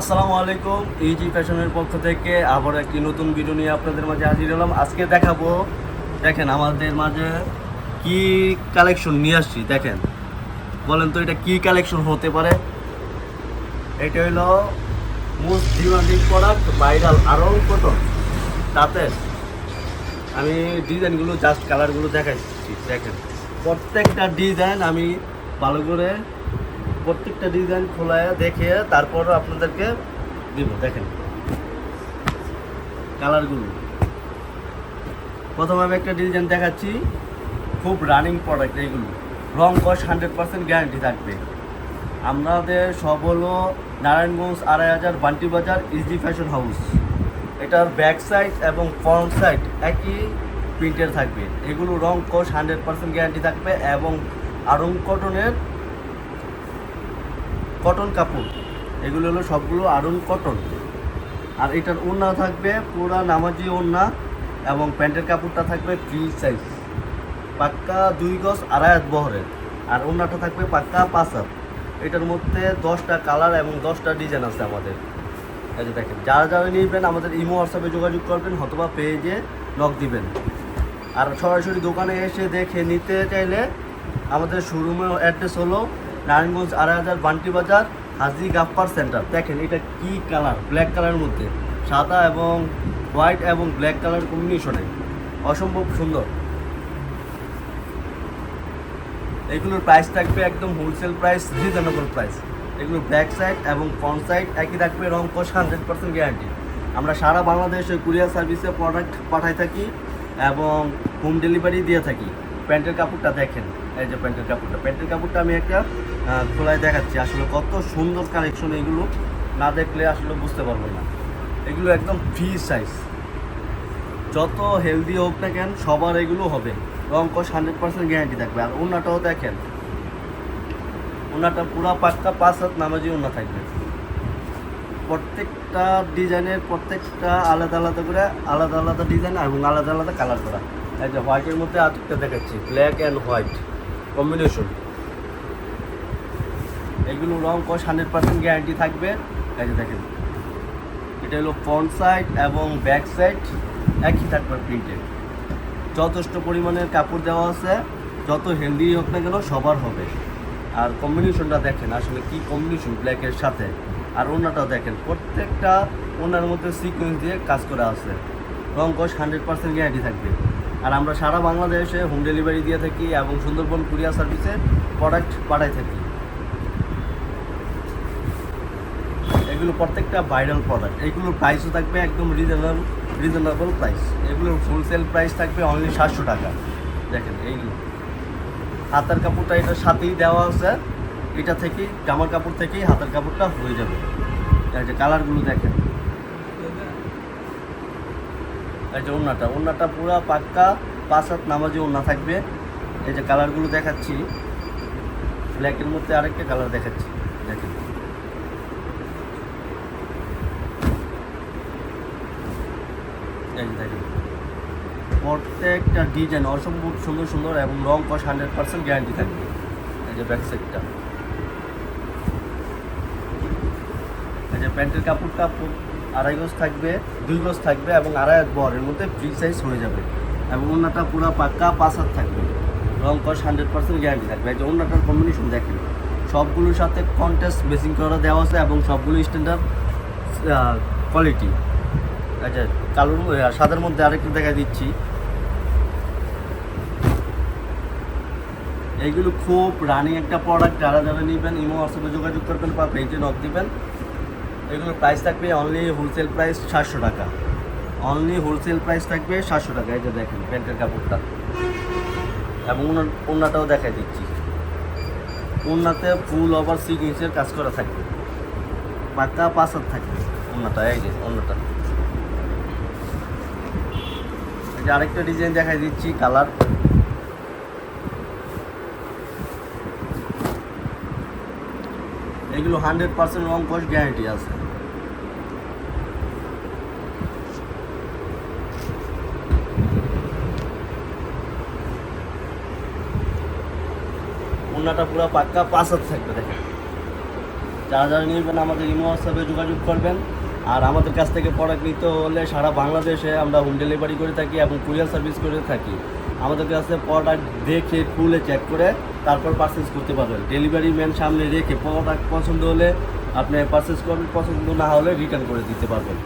আসসালামু আলাইকুম ইজি ফ্যাশনের পক্ষ থেকে আবার একটি নতুন ভিডিও নিয়ে আপনাদের মাঝে হাজির হলাম। আজকে দেখাবো, দেখেন আমাদের মাঝে কি কালেকশন নিয়ে আসছি, দেখেন। বলেন তো এটা কি কালেকশন হতে পারে? এটা হলো মোস্ট ডিমান্ডিং প্রোডাক্ট ভাইরাল আরও কত তাতে আমি ডিজাইনগুলো জাস্ট কালারগুলো দেখাচ্ছি, দেখেন। প্রত্যেকটা ডিজাইন আমি ভালো করে প্রত্যেকটা ডিজাইন খোলায় দেখে তারপর আপনাদেরকে দিব, দেখেন। কালারগুলো প্রথমে আমি একটা ডিজাইন দেখাচ্ছি। খুব রানিং প্রোডাক্ট এইগুলো রং কস হান্ড্রেড পার্সেন্ট গ্যারান্টি থাকবে। আমাদের সব হলো নারায়ণগঞ্জ আড়াই হাজার, Banti Bazar easy fashion house এটার ব্যাক সাইড এবং ফ্রন্ট সাইড একই প্রিন্টের থাকবে। এগুলো রং কস হান্ড্রেড পার্সেন্ট গ্যারান্টি থাকবে এবং আরং কটনের কটন কাপড়। এগুলো হলো সবগুলো আরং কটন আর এটার ওড়না থাকবে পুরা নামাজি ওড়না এবং প্যান্টের কাপড়টা থাকবে ফ্রি সাইজ পাক্কা দুই গজ আড়াই হাত বহরের। আর ওড়নাটা থাকবে পাক্কা পাঁচ হাত। এটার মধ্যে দশটা কালার এবং দশটা ডিজাইন আছে আমাদের। এই দেখেন, যারা যারা নিবেন আমাদের ইমো হোয়াটসঅ্যাপে যোগাযোগ করবেন অথবা পেজে নক দিবেন। আর সরাসরি দোকানে এসে দেখে নিতে চাইলে আমাদের শোরুমের অ্যাড্রেস হলো নারায়ণগঞ্জ আড়াই হাজার বান্টি বাজার, হাজি গাপ্পার সেন্টার। দেখেন, এটা কি কালার ব্ল্যাক কালারের মধ্যে। সাদা এবং হোয়াইট এবং ব্ল্যাক কালার কম্বিনেশনে অসম্ভব সুন্দর। এগুলোর প্রাইস থাকবে একদম হোলসেল প্রাইস রিজনেবল প্রাইস এগুলো ব্যাক সাইড এবং ফ্রন্ট সাইড একই থাকবে, রং কষ হান্ড্রেড পার্সেন্ট গ্যারান্টি আমরা সারা বাংলাদেশে কুরিয়ার সার্ভিসে প্রোডাক্ট পাঠাই থাকি এবং হোম ডেলিভারি দিয়ে থাকি। প্যান্টের কাপড়টা দেখেন। এই যে প্যান্টের কাপড়টা। প্যান্টের কাপড়টা আমি একটা খোলায় দেখাচ্ছি। আসলে কত সুন্দর কালেকশন এগুলো। না দেখলে আসলে বুঝতে পারব না। এগুলো একদম ফ্রি সাইজ যত হেলদি হোক না কেন, সবার এগুলো হবে। রং কষ হান্ড্রেড পার্সেন্ট গ্যারান্টি থাকবে। আর ওনাটাও দেখেন। ওনাটা পুরা পাক্কা পাঁচ হাত নামাজি ওনা থাকবে। প্রত্যেকটা ডিজাইনের প্রত্যেকটা আলাদা আলাদা করে আলাদা আলাদা ডিজাইন এবং আলাদা আলাদা কালার করা। এই যে হোয়াইটের মধ্যে আরেকটা দেখাচ্ছি। ব্ল্যাক অ্যান্ড হোয়াইট কম্বিনেশন এগুলো রং কস হান্ড্রেড পার্সেন্ট গ্যারান্টি থাকবে। এই দেখেন, এটা হলো ফ্রন্ট সাইড এবং ব্যাক সাইড একই থাকবে প্রিন্টেড যথেষ্ট পরিমাণের কাপড় দেওয়া আছে, যত হেলদি হোক না কেন সবার হবে। আর কম্বিনেশনটা দেখেন, আসলে কি কম্বিনেশন ব্ল্যাকের সাথে? আর ওনাটাও দেখেন, প্রত্যেকটা ওনার মধ্যে সিকোয়েন্স দিয়ে কাজ করা আছে। রং কস হান্ড্রেড পার্সেন্ট গ্যারান্টি থাকবে। আর আমরা সারা বাংলাদেশে হোম ডেলিভারি দিয়ে থাকি এবং সুন্দরবন কুরিয়ার সার্ভিসে প্রোডাক্ট পাঠাই থাকি। এগুলো প্রত্যেকটা ভাইরাল প্রোডাক্ট এগুলোর প্রাইসও থাকবে একদম রিজনেবল রিজনেবল প্রাইস এগুলোর হোলসেল প্রাইস থাকবে অনলি সাতশো টাকা। দেখেন এইগুলো হাতার কাপড়টা এটার সাথেই দেওয়া আছে। এটা থেকেই জামার কাপড় থেকেই হাতার কাপড়টা হয়ে যাবে। যে কালারগুলো দেখেন। এই যে ওড়নাটা ওড়নাটা পুরো পাক্কা, পাঁচ হাত নামাজি ওড়না থাকবে। এই যে কালারগুলো দেখাচ্ছি। ব্ল্যাকের মধ্যে আরেকটা কালার দেখাচ্ছি। দেখেন। যে দেখেন প্রত্যেকটা ডিজাইন অসম্ভব সুন্দর সুন্দর এবং রং কস হান্ড্রেড পার্সেন্ট গ্যারান্টি থাকবে। এই যে ব্যাক সাইডটা এই যে প্যান্টের কাপড়টা আড়াই গজ থাকবে, দুই গজ থাকবে এবং আড়াই হাত বর এর মধ্যে ফ্রি সাইজ হয়ে যাবে। এবং ওনাটা পুরো পাক্কা পাঁচ হাত থাকবে। রং কস হান্ড্রেড পার্সেন্ট গ্যারান্টি থাকবে। এই যে ওনাটার কম্বিনেশন দেখেন। সবগুলোর সাথে কন্টেস্ট বেসিং করা দেওয়া আছে এবং সবগুলো স্ট্যান্ডার্ড কোয়ালিটি আচ্ছা কালোর সাদার মধ্যে আরেকটু দেখা দিচ্ছি। এইগুলো খুব রানিং একটা প্রোডাক্ট যারা যারা নেবেন, ইমো হোয়াটসঅ্যাপে যোগাযোগ করবেন বা পেজে নক দিবেন, এগুলোর প্রাইস থাকবে অনলি হোলসেল প্রাইস সাতশো টাকা। অনলি হোলসেল প্রাইস থাকবে সাতশো টাকা, এই যে দেখেন প্যান্টের কাপড়টা। এবং ওনাটাও দেখাই দিচ্ছি। ওনাতে ফুল ওভার সিকুয়েন্সের কাজ করা থাকবে। পাক্কা পাঁচ হাত থাকবে ওনাটা, এই যে ওনাটা এই যে আরেকটা ডিজাইন দেখাই দিচ্ছি কালার এগুলো হান্ড্রেড পার্সেন্ট রং কস্ট গ্যারান্টি আছে। ওনাটা পুরো পাক্কা পাঁচ হাত থাকবে, দেখেন। যারা যারা নেবেন আমাদের ইমো হোয়াটসঅ্যাপে যোগাযোগ করবেন। আর আমাদের কাছ থেকে প্রোডাক্ট নিতে হলে সারা বাংলাদেশে আমরা হোম ডেলিভারি করে থাকি এবং কুরিয়ার সার্ভিস করে থাকি। আমাদের কাছে প্রোডাক্ট দেখে, খুলে চেক করে তারপর পারচেস করতে পারবেন। ডেলিভারি ম্যান সামনে রেখে প্রোডাক্ট পছন্দ হলে আপনি পারচেস করবেন, পছন্দ না হলে রিটার্ন করে দিতে পারবেন।